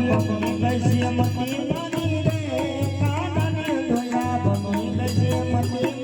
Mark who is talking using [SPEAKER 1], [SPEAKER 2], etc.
[SPEAKER 1] લઈ મતી રે કાદની દયા બની